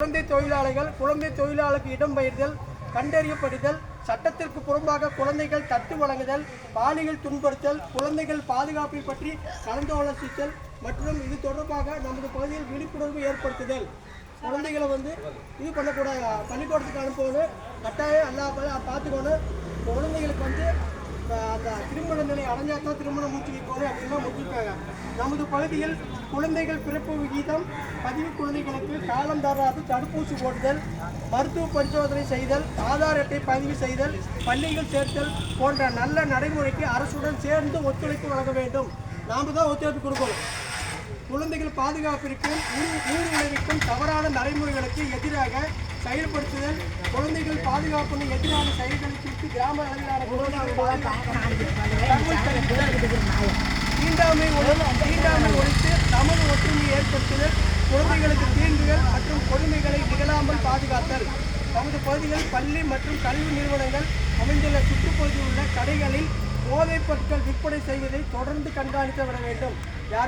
குழந்தை தொழிலாளர்கள் குழந்தை தொழிலாளருக்கு இடம்பெயர்தல் கண்டறியப்படுதல் சட்டத்திற்கு புறம்பாக குழந்தைகள் தட்டு வழங்குதல் பாலியல் துன்புறுத்தல் குழந்தைகள் பாதுகாப்பை பற்றி கலந்தாலோசித்தல் மற்றும் இது தொடர்பாக நமது பகுதியில் விழிப்புணர்வு ஏற்படுத்துதல். குழந்தைகளை வந்து இது பண்ணக்கூடாது. பள்ளிக்கூடத்துக்கு அனுப்பணும் கட்டாயம் எல்லா பார்த்துக்கணும் குழந்தைகளுக்கு வந்து அஹ், அந்த திருமண நிலை அடைஞ்சாதான் திருமணம் முடிச்சு வைக்கணும் அப்படின்லாம் முடிச்சிருக்காங்க நமது பகுதியில் குழந்தைகள் பிறப்பு விகிதம் பதிவு குழந்தைகளுக்கு காலம் தராது தடுப்பூசி போடுதல் மருத்துவ பரிசோதனை செய்தல் ஆதார் அட்டை பதிவு செய்தல் பள்ளிகள் சேர்த்தல் போன்ற நல்ல நடைமுறைக்கு அரசுடன் சேர்ந்து ஒத்துழைப்பு வழங்க வேண்டும். நாம் தான் ஒத்துழைப்பு கொடுக்கணும். குழந்தைகள் பாதுகாப்பிற்கும் ஊர் ஊர் தவறான நடைமுறைகளுக்கு எதிராக செயல்படுத்துதல் குழந்தைகள் பாதுகாப்புக்கு எதிரான செயல்களை குறித்து கிராம அளவிலான தீண்டாமை தீண்டாமை ஒழித்து நமது ஒற்றுமையை ஏற்படுத்துதல் குழந்தைகளுக்கு தீங்குகள் மற்றும் கொடுமைகளை நிகழாமல் பாதுகாத்தல். நமது பகுதிகள் பள்ளி மற்றும் கல்வி நிறுவனங்கள் அமைந்துள்ள சுற்றுப்பகுதியில் உள்ள கடைகளில் போதைப் பொருட்கள் விற்பனை செய்வதை தொடர்ந்து கண்காணித்து வர வேண்டும். யார்